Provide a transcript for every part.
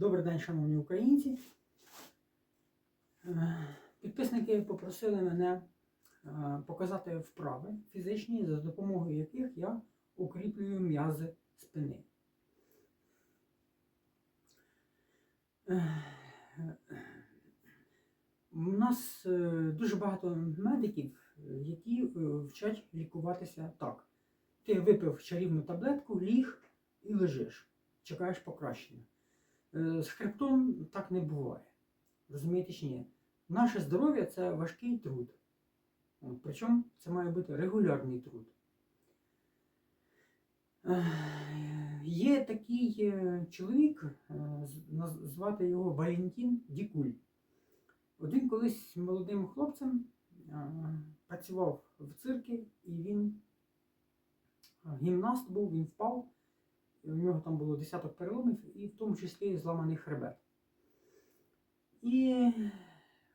Добрий день, шановні українці. Е, Підписники попросили мене е, показати вправи фізичні, за допомогою яких я укріплюю м'язи спини. Е, У нас дуже багато медиків, які вчать лікуватися так. Ти випив чарівну таблетку, ліг і лежиш, чекаєш покращення. Е, З хребтом так не буває. Розумієте чи ні? Наше здоров'я це важкий труд. Причому це має бути регулярний труд. Е, Є такий е, чоловік, звати його Валентин Дікуль. Він колись молодим хлопцем працював в циркі, і він гімнаст був, він впав. У нього там було десяток переломів, і в тому числі зламаний хребет. І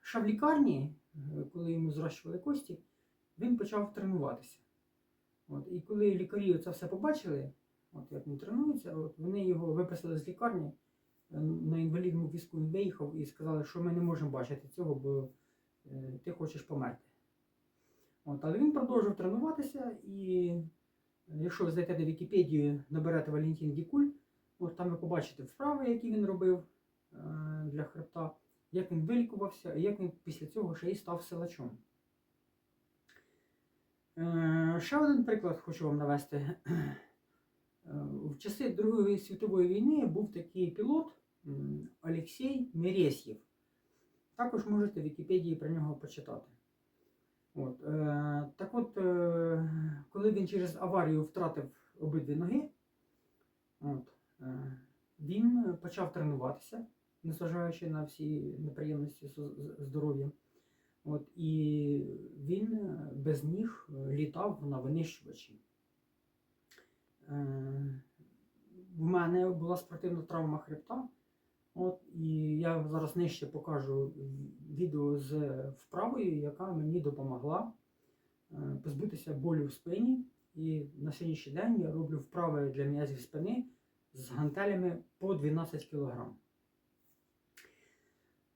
ще в лікарні, е, коли йому зрощували кості, він почав тренуватися. От, і коли лікарі це все побачили, от як він тренується, от, вони його виписали з лікарні, е, на інвалідному візку він виїхав і сказали, що ми не можемо бачити цього, бо е, ти хочеш померти. От, але він продовжив тренуватися і Якщо ви зайдете до Вікіпедії, наберете Валентин Дікуль, от там ви побачите вправи, які він робив е, для хребта, як він вилікувався, і як він після цього ще й став силачом. Е, Ще один приклад хочу вам навести. Е, В часи Другої світової війни був такий пілот Олексій Мересьєв. Також можете в Вікіпедії про нього почитати. От, е, так от, е, коли він через аварію втратив обидві ноги, от, е, він почав тренуватися, незважаючи на всі неприємності з з здоров'ям. От, і він без ніг літав на винищувачі. Е, в мене була спортивна травма хребта. От, і я зараз нижче покажу відео з вправою, яка мені допомогла е, позбутися болю в спині. І на сьогоднішній день я роблю вправи для м'язів спини з гантелями по 12 кг.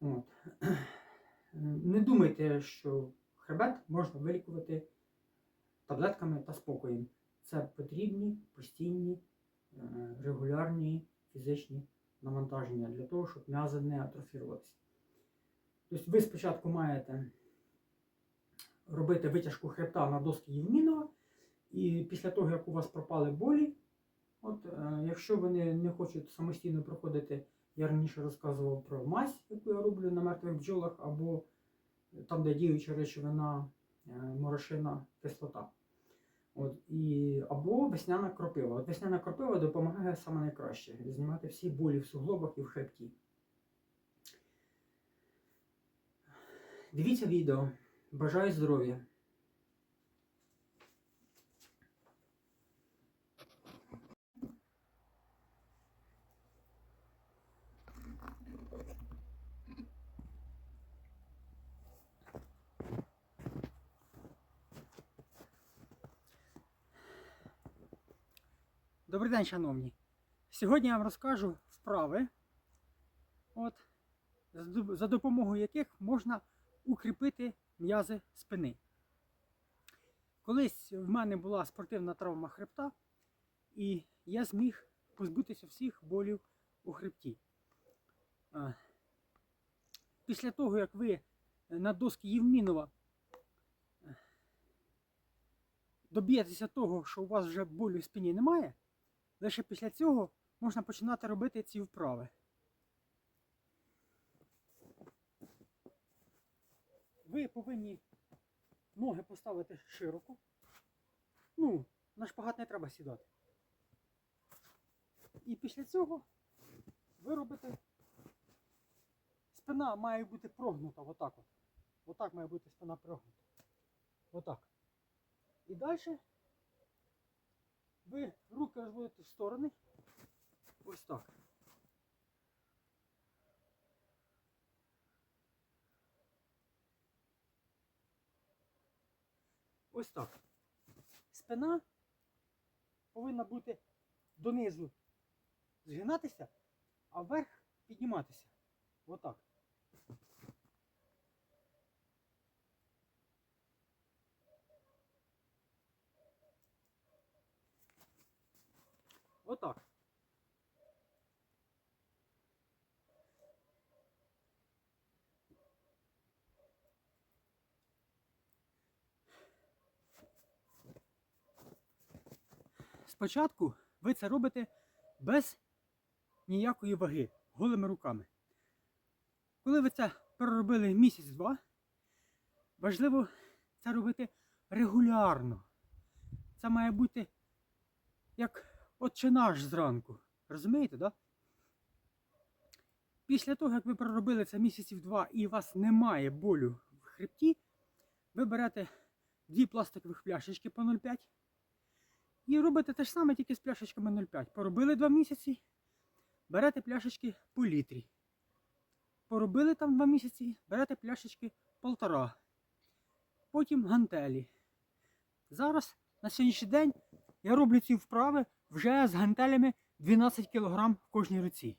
От. Не думайте, що хребет можна вилікувати таблетками та спокоєм. Це потрібні постійні е, регулярні фізичні навантаження для того, щоб м'язи не атрофірувалися. Тобто ви спочатку маєте робити витяжку хребта на доски Євмінова, і після того, як у вас пропали болі, от, е, якщо вони не хочуть самостійно проходити, я раніше розказував про мазь, яку я роблю на мертвих бджолах, або там, де діюча речовина е, морошина кислота. От, і, або весняна кропива. От весняна кропива допомагає саме найкраще знімати всі болі в суглобах і в хребті. Дивіться відео. Бажаю здоров'я! Добрий день, шановні. Сьогодні я вам розкажу вправи, от, за допомогою яких можна укріпити м'язи спини. Колись в мене була спортивна травма хребта, і я зміг позбутися всіх болів у хребті. Після того, як ви на доски Євмінова доб'єтеся того, що у вас вже болю в спині немає, лише після цього можна починати робити ці вправи. Ви повинні ноги поставити широко. Ну, на шпагат не треба сідати. І після цього ви робите. Спина має бути прогнута отак от. Отак має бути спина прогнута. Отак. І далі ви руки розводите в сторони. Ось так. Ось так. Спина повинна бути донизу згинатися, а вверх підніматися. Отак. Отак. Спочатку ви це робите без ніякої ваги, голими руками. Коли ви це проробили місяць-два, важливо це робити регулярно. Це має бути як отче наш зранку. Розумієте, да? Після того, як ви проробили це місяців два і у вас немає болю в хребті, ви берете дві пластикових пляшечки по 0,5 і робите те ж саме, тільки з пляшечками 0,5. Поробили два місяці, берете пляшечки по літрі. Поробили там два місяці, берете пляшечки полтора. Потім гантелі. Зараз, на сьогоднішній день, я роблю ці вправи вже з гантелями 12 кг в кожній руці.